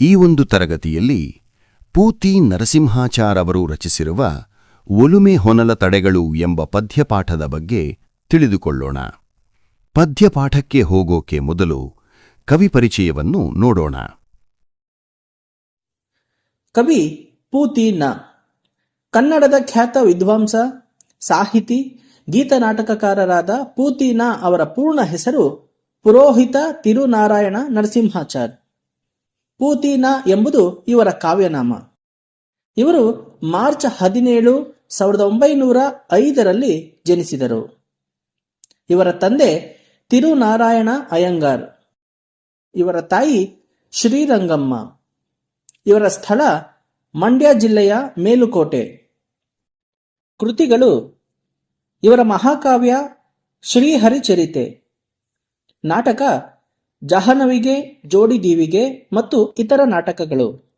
ಈ ಒಂದು ತರಗತಿಯಲ್ಲಿ ಪೂತಿ ನರಸಿಂಹಾಚಾರ್ ಅವರು ರಚಿಸಿರುವ ಒಲುಮೆ ಹೊನಲ ತಡೆಗಳು ಎಂಬ ಪದ್ಯಪಾಠದ ಬಗ್ಗೆ ತಿಳಿದುಕೊಳ್ಳೋಣ. ಪದ್ಯಪಾಠಕ್ಕೆ ಹೋಗೋಕೆ ಮೊದಲು ಕವಿ ಪರಿಚಯವನ್ನು ನೋಡೋಣ. ಕವಿ ಪೂತಿ ನ ಕನ್ನಡದ ಖ್ಯಾತ ವಿದ್ವಾಂಸ, ಸಾಹಿತಿ ಗೀತನಾಟಕಕಾರರಾದ ನ ಅವರ ಪೂರ್ಣ ಹೆಸರು ಪುರೋಹಿತ ತಿರುನಾರಾಯಣ ನರಸಿಂಹಾಚಾರ್. ಪೂತಿ ನ ಎಂಬುದು ಇವರ ಕಾವ್ಯನಾಮ. ಇವರು ಮಾರ್ಚ್ ಹದಿನೇಳು ಸಾವಿರದ ಒಂಬೈನೂರ ಐದರಲ್ಲಿ ಜನಿಸಿದರು. ಇವರ ತಂದೆ ತಿರುನಾರಾಯಣ ಅಯ್ಯಂಗಾರ್. ಇವರ ತಾಯಿ ಶ್ರೀರಂಗಮ್ಮ. ಇವರ ಸ್ಥಳ ಮಂಡ್ಯ ಜಿಲ್ಲೆಯ ಮೇಲುಕೋಟೆ. ಕೃತಿಗಳು ಇವರ ಮಹಾಕಾವ್ಯ ಶ್ರೀಹರಿಚರಿತೆ. ನಾಟಕ ಜಹನವಿಗೆ ಜೋಡಿ ದೀವಿಗೆ ಮತ್ತು ಇತರ ನಾಟಕಗಳು.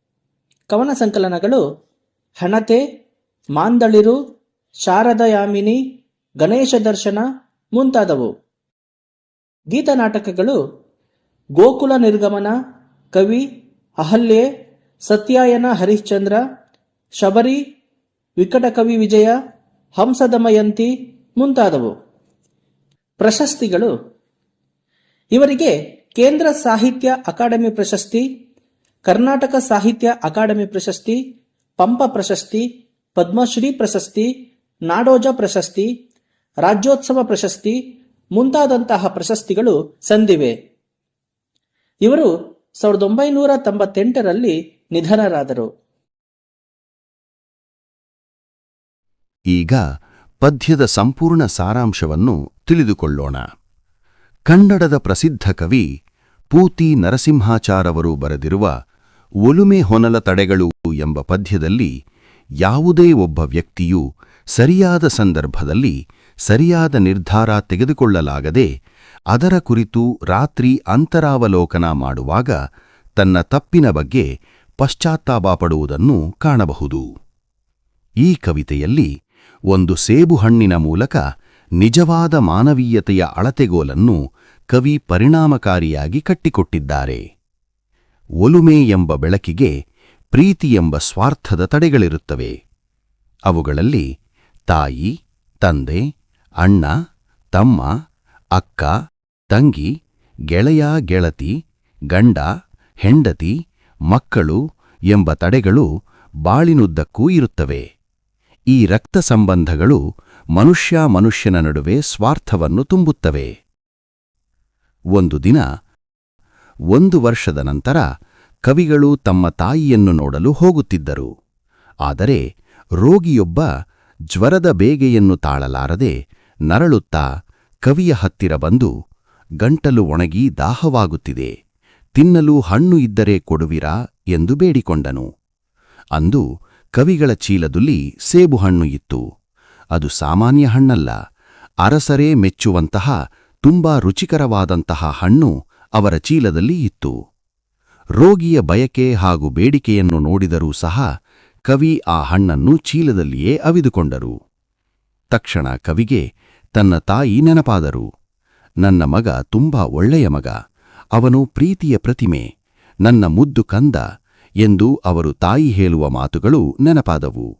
ಕವನ ಸಂಕಲನಗಳು, ಹಣತೆ, ಮಾಂದಳಿರು, ಶಾರದಯಾಮಿನಿ, ಗಣೇಶ ದರ್ಶನ ಮುಂತಾದವು. ಗೀತನಾಟಕಗಳು ಗೋಕುಲ ನಿರ್ಗಮನ, ಕವಿ, ಅಹಲ್ಯೆ, ಸತ್ಯಾಯನ ಹರಿಶ್ಚಂದ್ರ, ಶಬರಿ ವಿಕಟಕವಿ ವಿಜಯ, ಹಂಸದಮಯಂತಿ ಮುಂತಾದವು. ಪ್ರಶಸ್ತಿಗಳು. ಇವರಿಗೆ ಕೇಂದ್ರ ಸಾಹಿತ್ಯ ಅಕಾಡೆಮಿ ಪ್ರಶಸ್ತಿ, ಕರ್ನಾಟಕ ಸಾಹಿತ್ಯ ಅಕಾಡೆಮಿ ಪ್ರಶಸ್ತಿ, ಪಂಪ ಪ್ರಶಸ್ತಿ, ಪದ್ಮಶ್ರೀ ಪ್ರಶಸ್ತಿ, ನಾಡೋಜ ಪ್ರಶಸ್ತಿ, ರಾಜ್ಯೋತ್ಸವ ಪ್ರಶಸ್ತಿ ಮುಂತಾದಂತಹ ಪ್ರಶಸ್ತಿಗಳು ಸಂದಿವೆ. ಇವರು ಸಾವಿರದ ಒಂಬೈನೂರ ತೊಂಬತ್ತೆಂಟರಲ್ಲಿ ನಿಧನರಾದರು. ಈಗ ಪದ್ಯದ ಸಂಪೂರ್ಣ ಸಾರಾಂಶವನ್ನು ತಿಳಿದುಕೊಳ್ಳೋಣ. ಕನ್ನಡದ ಪ್ರಸಿದ್ಧ ಕವಿ ಪೂತಿ ನರಸಿಂಹಾಚಾರವರು ಬರೆದಿರುವ ಒಲುಮೆ ಹೊನಲ ತಡೆಗಳು ಎಂಬ ಪದ್ಯದಲ್ಲಿ ಯಾವುದೇ ಒಬ್ಬ ವ್ಯಕ್ತಿಯು ಸರಿಯಾದ ಸಂದರ್ಭದಲ್ಲಿ ಸರಿಯಾದ ನಿರ್ಧಾರ ತೆಗೆದುಕೊಳ್ಳಲಾಗದೆ ಅದರ ಕುರಿತು ರಾತ್ರಿ ಅಂತರಾವಲೋಕನ ಮಾಡುವಾಗ ತನ್ನ ತಪ್ಪಿನ ಬಗ್ಗೆ ಪಶ್ಚಾತ್ತಾಪಪಡುವುದನ್ನು ಕಾಣಬಹುದು. ಈ ಕವಿತೆಯಲ್ಲಿ ಒಂದು ಸೇಬುಹಣ್ಣಿನ ಮೂಲಕ ನಿಜವಾದ ಮಾನವೀಯತೆಯ ಅಳತೆಗೋಲನ್ನು ಕವಿ ಪರಿಣಾಮಕಾರಿಯಾಗಿ ಕಟ್ಟಿಕೊಟ್ಟಿದ್ದಾರೆ. ಒಲುಮೆ ಎಂಬ ಬೆಳಕಿಗೆ ಪ್ರೀತಿ ಎಂಬ ಸ್ವಾರ್ಥದ ತಡೆಗಳಿರುತ್ತವೆ. ಅವುಗಳಲ್ಲಿ ತಾಯಿ, ತಂದೆ, ಅಣ್ಣ, ತಮ್ಮ, ಅಕ್ಕ, ತಂಗಿ, ಗೆಳೆಯ, ಗೆಳತಿ, ಗಂಡ, ಹೆಂಡತಿ, ಮಕ್ಕಳು ಎಂಬ ತಡೆಗಳು ಬಾಳಿನುದ್ದಕ್ಕೂ ಇರುತ್ತವೆ. ಈ ರಕ್ತ ಸಂಬಂಧಗಳು ಮನುಷ್ಯ ಮನುಷ್ಯನ ನಡುವೆ ಸ್ವಾರ್ಥವನ್ನು ತುಂಬುತ್ತವೆ. ಒಂದು ದಿನ, ಒಂದು ವರ್ಷದ ನಂತರ ಕವಿಗಳು ತಮ್ಮ ತಾಯಿಯನ್ನು ನೋಡಲು ಹೋಗುತ್ತಿದ್ದರು. ಆದರೆ ರೋಗಿಯೊಬ್ಬ ಜ್ವರದ ಬೇಗೆಯನ್ನು ತಾಳಲಾರದೆ ನರಳುತ್ತಾ ಕವಿಯ ಹತ್ತಿರ ಬಂದು, ಗಂಟಲು ಒಣಗಿ ದಾಹವಾಗುತ್ತಿದೆ, ತಿನ್ನಲು ಹಣ್ಣು ಇದ್ದರೆ ಕೊಡುವಿರಾ ಎಂದು ಬೇಡಿಕೊಂಡನು. ಅಂದು ಕವಿಗಳ ಚೀಲದಲ್ಲಿ ಸೇಬು ಹಣ್ಣು ಇತ್ತು. ಅದು ಸಾಮಾನ್ಯ ಹಣ್ಣಲ್ಲ, ಅರಸರೇ ಮೆಚ್ಚುವಂತಹ ತುಂಬಾ ರುಚಿಕರವಾದಂತಹ ಹಣ್ಣು ಅವರ ಚೀಲದಲ್ಲಿ ಇತ್ತು. ರೋಗಿಯ ಬಯಕೆ ಹಾಗೂ ಬೇಡಿಕೆಯನ್ನು ನೋಡಿದರೂ ಸಹ ಕವಿ ಆ ಹಣ್ಣನ್ನು ಚೀಲದಲ್ಲಿಯೇ ಅವಿದುಕೊಂಡರು. ತಕ್ಷಣ ಕವಿಗೆ ತನ್ನ ತಾಯಿ ನೆನಪಾದರು. ನನ್ನ ಮಗ ತುಂಬಾ ಒಳ್ಳೆಯ ಮಗ. ಅವನು ಪ್ರೀತಿಯ ಪ್ರತಿಮೆ. ನನ್ನ ಮುದ್ದು ಕಂದ ಎಂದು ಅವರು ತಾಯಿ ಹೇಳುವ ಮಾತುಗಳು ನೆನಪಾದವು.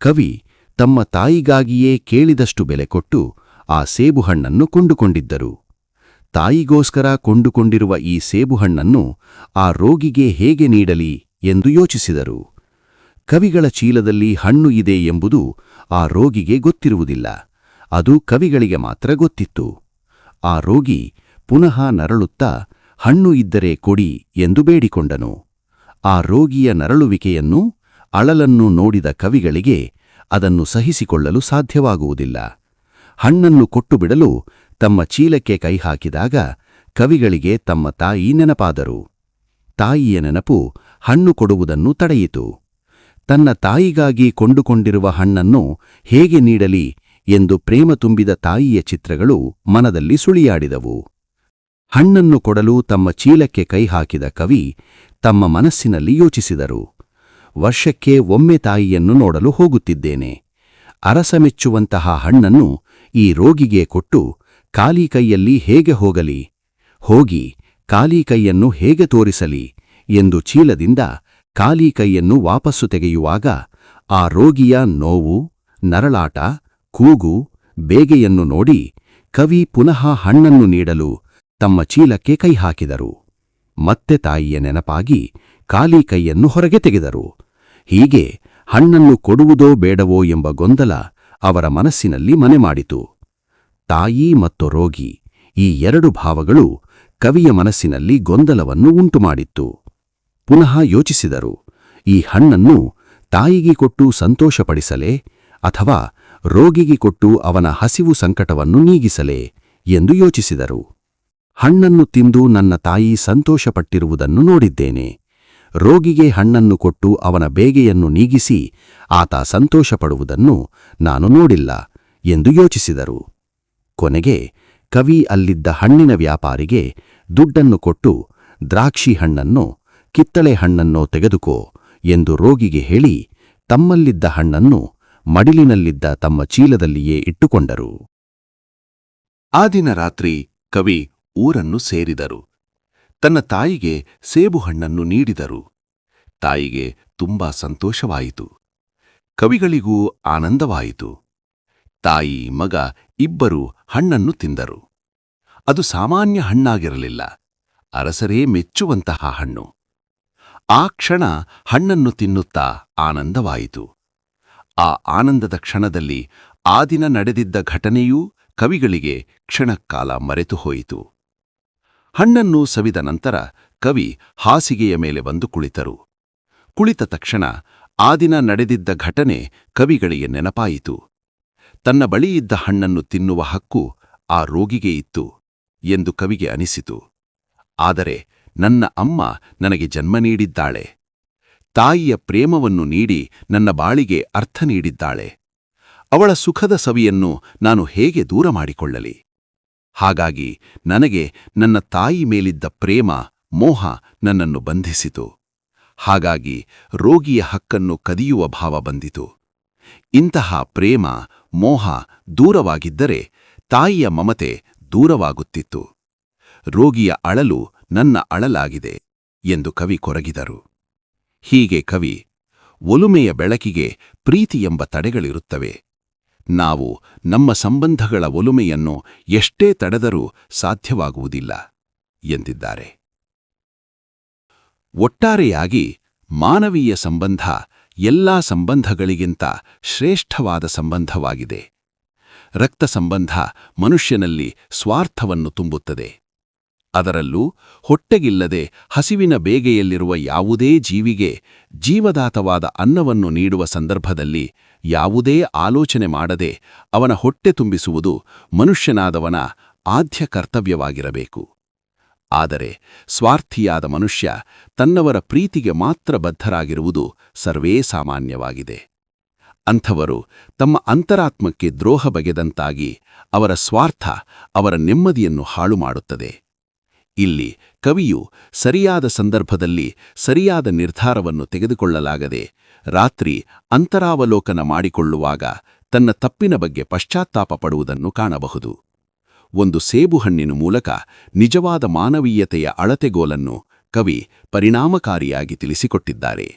ಕವಿ ತಮ್ಮ ತಾಯಿಗಾಗಿಯೇ ಕೇಳಿದಷ್ಟು ಬೆಲೆ ಕೊಟ್ಟು ಆ ಸೇಬುಹಣ್ಣನ್ನು ಕೊಂಡುಕೊಂಡಿದ್ದರು. ತಾಯಿಗೋಸ್ಕರ ಕೊಂಡುಕೊಂಡಿರುವ ಈ ಸೇಬುಹಣ್ಣನ್ನು ಆ ರೋಗಿಗೆ ಹೇಗೆ ನೀಡಲಿ ಎಂದು ಯೋಚಿಸಿದರು. ಕವಿಗಳ ಚೀಲದಲ್ಲಿ ಹಣ್ಣು ಇದೆ ಎಂಬುದು ಆ ರೋಗಿಗೆ ಗೊತ್ತಿರುವುದಿಲ್ಲ. ಅದು ಕವಿಗಳಿಗೆ ಮಾತ್ರ ಗೊತ್ತಿತ್ತು. ಆ ರೋಗಿ ಪುನಃ ನರಳುತ್ತಾ, ಹಣ್ಣು ಇದ್ದರೆ ಕೊಡಿ ಎಂದು ಬೇಡಿಕೊಂಡನು. ಆ ರೋಗಿಯ ನರಳುವಿಕೆಯನ್ನು ಅಳಲನ್ನು ನೋಡಿದ ಕವಿಗಳಿಗೆ ಅದನ್ನು ಸಹಿಸಿಕೊಳ್ಳಲು ಸಾಧ್ಯವಾಗುವುದಿಲ್ಲ. ಹಣ್ಣನ್ನು ಕೊಟ್ಟುಬಿಡಲು ತಮ್ಮ ಚೀಲಕ್ಕೆ ಕೈ ಹಾಕಿದಾಗ ಕವಿಗಳಿಗೆ ತಮ್ಮ ತಾಯಿ ನೆನಪಾದರು. ತಾಯಿಯ ನೆನಪು ಹಣ್ಣು ಕೊಡುವುದನ್ನು ತಡೆಯಿತು. ತನ್ನ ತಾಯಿಗಾಗಿ ಕೊಂಡುಕೊಂಡಿರುವ ಹಣ್ಣನ್ನು ಹೇಗೆ ನೀಡಲಿ ಎಂದು ಪ್ರೇಮ ತುಂಬಿದ ತಾಯಿಯ ಚಿತ್ರಗಳು ಮನದಲ್ಲಿ ಸುಳಿಯಾಡಿದವು. ಹಣ್ಣನ್ನು ಕೊಡಲು ತಮ್ಮ ಚೀಲಕ್ಕೆ ಕೈ ಹಾಕಿದ ಕವಿ ತಮ್ಮ ಮನಸ್ಸಿನಲ್ಲಿ ಯೋಚಿಸಿದರು. ವರ್ಷಕ್ಕೆ ಒಮ್ಮೆ ತಾಯಿಯನ್ನು ನೋಡಲು ಹೋಗುತ್ತಿದ್ದೇನೆ. ಅರಸಮೆಚ್ಚುವಂತಹ ಹಣ್ಣನ್ನು ಈ ರೋಗಿಗೆ ಕೊಟ್ಟು ಖಾಲಿ ಕೈಯಲ್ಲಿ ಹೇಗೆ ಹೋಗಲಿ? ಹೋಗಿ ಖಾಲಿ ಕೈಯನ್ನು ಹೇಗೆ ತೋರಿಸಲಿ? ಎಂದು ಚೀಲದಿಂದ ಖಾಲಿ ಕೈಯನ್ನು ವಾಪಸ್ಸು ತೆಗೆಯುವಾಗ ಆ ರೋಗಿಯ ನೋವು, ನರಳಾಟ, ಕೂಗು, ಬೇಗೆಯನ್ನು ನೋಡಿ ಕವಿ ಪುನಃ ಹಣ್ಣನ್ನು ನೀಡಲು ತಮ್ಮ ಚೀಲಕ್ಕೆ ಕೈ ಹಾಕಿದರು. ಮತ್ತೆ ತಾಯಿಯ ನೆನಪಾಗಿ ಖಾಲಿ ಕೈಯನ್ನು ಹೊರಗೆ ತೆಗೆದರು. ಹೀಗೆ ಹಣ್ಣನ್ನು ಕೊಡುವುದೋ ಬೇಡವೋ ಎಂಬ ಗೊಂದಲ ಅವರ ಮನಸ್ಸಿನಲ್ಲಿ ಮನೆ ಮಾಡಿತು. ತಾಯಿ ಮತ್ತು ರೋಗಿ ಈ ಎರಡು ಭಾವಗಳು ಕವಿಯ ಮನಸ್ಸಿನಲ್ಲಿ ಗೊಂದಲವನ್ನು ಉಂಟುಮಾಡಿತ್ತು. ಪುನಃ ಯೋಚಿಸಿದರು, ಈ ಹಣ್ಣನ್ನು ತಾಯಿಗೆ ಕೊಟ್ಟು ಸಂತೋಷಪಡಿಸಲೇ ಅಥವಾ ರೋಗಿಗೆ ಕೊಟ್ಟು ಅವನ ಹಸಿವು ಸಂಕಟವನ್ನು ನೀಗಿಸಲೇ ಎಂದು ಯೋಚಿಸಿದರು. ಹಣ್ಣನ್ನು ತಿಂದು ನನ್ನ ತಾಯಿ ಸಂತೋಷಪಟ್ಟಿರುವುದನ್ನು ನೋಡಿದ್ದೇನೆ. ರೋಗಿಗೆ ಹಣ್ಣನ್ನು ಕೊಟ್ಟು ಅವನ ಬೇಗೆಯನ್ನು ನೀಗಿಸಿ ಆತ ಸಂತೋಷಪಡುವುದನ್ನು ನಾನು ನೋಡಿಲ್ಲ ಎಂದು ಯೋಚಿಸಿದರು. ಕೊನೆಗೆ ಕವಿ ಅಲ್ಲಿದ್ದ ಹಣ್ಣಿನ ವ್ಯಾಪಾರಿಗೆ ದುಡ್ಡನ್ನು ಕೊಟ್ಟು ದ್ರಾಕ್ಷಿ ಹಣ್ಣನ್ನು, ಕಿತ್ತಳೆ ಹಣ್ಣನ್ನೋ ತೆಗೆದುಕೋ ಎಂದು ರೋಗಿಗೆ ಹೇಳಿ ತಮ್ಮಲ್ಲಿದ್ದ ಹಣ್ಣನ್ನು ಮಡಿಲಿನಲ್ಲಿದ್ದ ತಮ್ಮ ಚೀಲದಲ್ಲಿಯೇ ಇಟ್ಟುಕೊಂಡರು. ಆ ದಿನ ರಾತ್ರಿ ಕವಿ ಊರನ್ನು ಸೇರಿದರು. ತನ್ನ ತಾಯಿಗೆ ಸೇಬು ಹಣ್ಣನ್ನು ನೀಡಿದರು. ತಾಯಿಗೆ ತುಂಬಾ ಸಂತೋಷವಾಯಿತು. ಕವಿಗಳಿಗೂ ಆನಂದವಾಯಿತು. ತಾಯಿ, ಮಗ ಇಬ್ಬರೂ ಹಣ್ಣನ್ನು ತಿಂದರು. ಅದು ಸಾಮಾನ್ಯ ಹಣ್ಣಾಗಿರಲಿಲ್ಲ. ಅರಸರೇ ಮೆಚ್ಚುವಂತಹ ಹಣ್ಣು. ಆ ಕ್ಷಣ ಹಣ್ಣನ್ನು ತಿನ್ನುತ್ತಾ ಆನಂದವಾಯಿತು. ಆ ಆನಂದದ ಕ್ಷಣದಲ್ಲಿ ಆ ದಿನ ನಡೆದಿದ್ದ ಘಟನೆಯೂ ಕವಿಗಳಿಗೆ ಕ್ಷಣಕಾಲ ಮರೆತು ಹೋಯಿತು ಹಣ್ಣನ್ನು ಸವಿದ ನಂತರ ಕವಿ ಹಾಸಿಗೆಯ ಮೇಲೆ ಬಂದು ಕುಳಿತರು. ಕುಳಿತ ತಕ್ಷಣ ಆ ದಿನ ನಡೆದಿದ್ದ ಘಟನೆ ಕವಿಗಳಿಗೆ ನೆನಪಾಯಿತು. ತನ್ನ ಬಳಿಯಿದ್ದ ಹಣ್ಣನ್ನು ತಿನ್ನುವ ಹಕ್ಕು ಆ ರೋಗಿಗೆ ಇತ್ತು ಎಂದು ಕವಿಗೆ ಅನಿಸಿತು. ಆದರೆ ನನ್ನ ಅಮ್ಮ ನನಗೆ ಜನ್ಮ ನೀಡಿದ್ದಾಳೆ. ತಾಯಿಯ ಪ್ರೇಮವನ್ನು ನೀಡಿ ನನ್ನ ಬಾಳಿಗೆ ಅರ್ಥ ನೀಡಿದ್ದಾಳೆ. ಅವಳ ಸುಖದ ಸವಿಯನ್ನು ನಾನು ಹೇಗೆ ದೂರ ಮಾಡಿಕೊಳ್ಳಲಿ? ಹಾಗಾಗಿ ನನಗೆ ನನ್ನ ತಾಯಿ ಮೇಲಿದ್ದ ಪ್ರೇಮ, ಮೋಹ ನನ್ನನ್ನು ಬಂಧಿಸಿತು. ಹಾಗಾಗಿ ರೋಗಿಯ ಹಕ್ಕನ್ನು ಕದಿಯುವ ಭಾವ ಬಂದಿತು. ಇಂತಹ ಪ್ರೇಮ, ಮೋಹ ದೂರವಾಗಿದ್ದರೆ ತಾಯಿಯ ಮಮತೆ ದೂರವಾಗುತ್ತಿತ್ತು. ರೋಗಿಯ ಅಳಲು ನನ್ನ ಅಳಲಾಗಿದೆ ಎಂದು ಕವಿ ಕೊರಗಿದರು. ಹೀಗೆ ಕವಿ, ಒಲುಮೆಯ ಬೆಳಕಿಗೆ ಪ್ರೀತಿ ಎಂಬ ತಡೆಗಳಿರುತ್ತವೆ. ನಾವು ನಮ್ಮ ಸಂಬಂಧಗಳ ಒಲುಮೆಯನ್ನು ಎಷ್ಟೇ ತಡೆದರೂ ಸಾಧ್ಯವಾಗುವುದಿಲ್ಲ ಎಂದಿದ್ದಾರೆ. ಒಟ್ಟಾರೆಯಾಗಿ ಮಾನವೀಯ ಸಂಬಂಧ ಎಲ್ಲಾ ಸಂಬಂಧಗಳಿಗಿಂತ ಶ್ರೇಷ್ಠವಾದ ಸಂಬಂಧವಾಗಿದೆ. ರಕ್ತ ಸಂಬಂಧ ಮನುಷ್ಯನಲ್ಲಿ ಸ್ವಾರ್ಥವನ್ನು ತುಂಬುತ್ತದೆ. ಅದರಲ್ಲೂ ಹೊಟ್ಟೆಗಿಲ್ಲದೆ ಹಸಿವಿನ ಬೇಗೆಯಲ್ಲಿರುವ ಯಾವುದೇ ಜೀವಿಗೆ ಜೀವದಾತವಾದ ಅನ್ನವನ್ನು ನೀಡುವ ಸಂದರ್ಭದಲ್ಲಿ ಯಾವುದೇ ಆಲೋಚನೆ ಮಾಡದೆ ಅವನ ಹೊಟ್ಟೆ ತುಂಬಿಸುವುದು ಮನುಷ್ಯನಾದವನ ಆದ್ಯ ಕರ್ತವ್ಯವಾಗಿರಬೇಕು. ಆದರೆ ಸ್ವಾರ್ಥಿಯಾದ ಮನುಷ್ಯ ತನ್ನವರ ಪ್ರೀತಿಗೆ ಮಾತ್ರ ಬದ್ಧರಾಗಿರುವುದು ಸರ್ವೇ ಸಾಮಾನ್ಯವಾಗಿದೆ. ಅಂಥವರು ತಮ್ಮ ಅಂತರಾತ್ಮಕ್ಕೆ ದ್ರೋಹ ಬಗೆದಂತಾಗಿ ಅವರ ಸ್ವಾರ್ಥ ಅವರ ನೆಮ್ಮದಿಯನ್ನು ಹಾಳು ಮಾಡುತ್ತದೆ ಇಲ್ಲಿ ಕವಿಯು ಸರಿಯಾದ ಸಂದರ್ಭದಲ್ಲಿ ಸರಿಯಾದ ನಿರ್ಧಾರವನ್ನು ತೆಗೆದುಕೊಳ್ಳಲಾಗದೆ ರಾತ್ರಿ ಅಂತರಾವಲೋಕನ ಮಾಡಿಕೊಳ್ಳುವಾಗ ತನ್ನ ತಪ್ಪಿನ ಬಗ್ಗೆ ಪಶ್ಚಾತ್ತಾಪ ಪಡುವುದನ್ನು ಕಾಣಬಹುದು. ಒಂದು ಸೇಬುಹಣ್ಣಿನ ಮೂಲಕ ನಿಜವಾದ ಮಾನವೀಯತೆಯ ಅಳತೆಗೋಲನ್ನು ಕವಿ ಪರಿಣಾಮಕಾರಿಯಾಗಿ ತಿಳಿಸಿಕೊಟ್ಟಿದ್ದಾರೆ.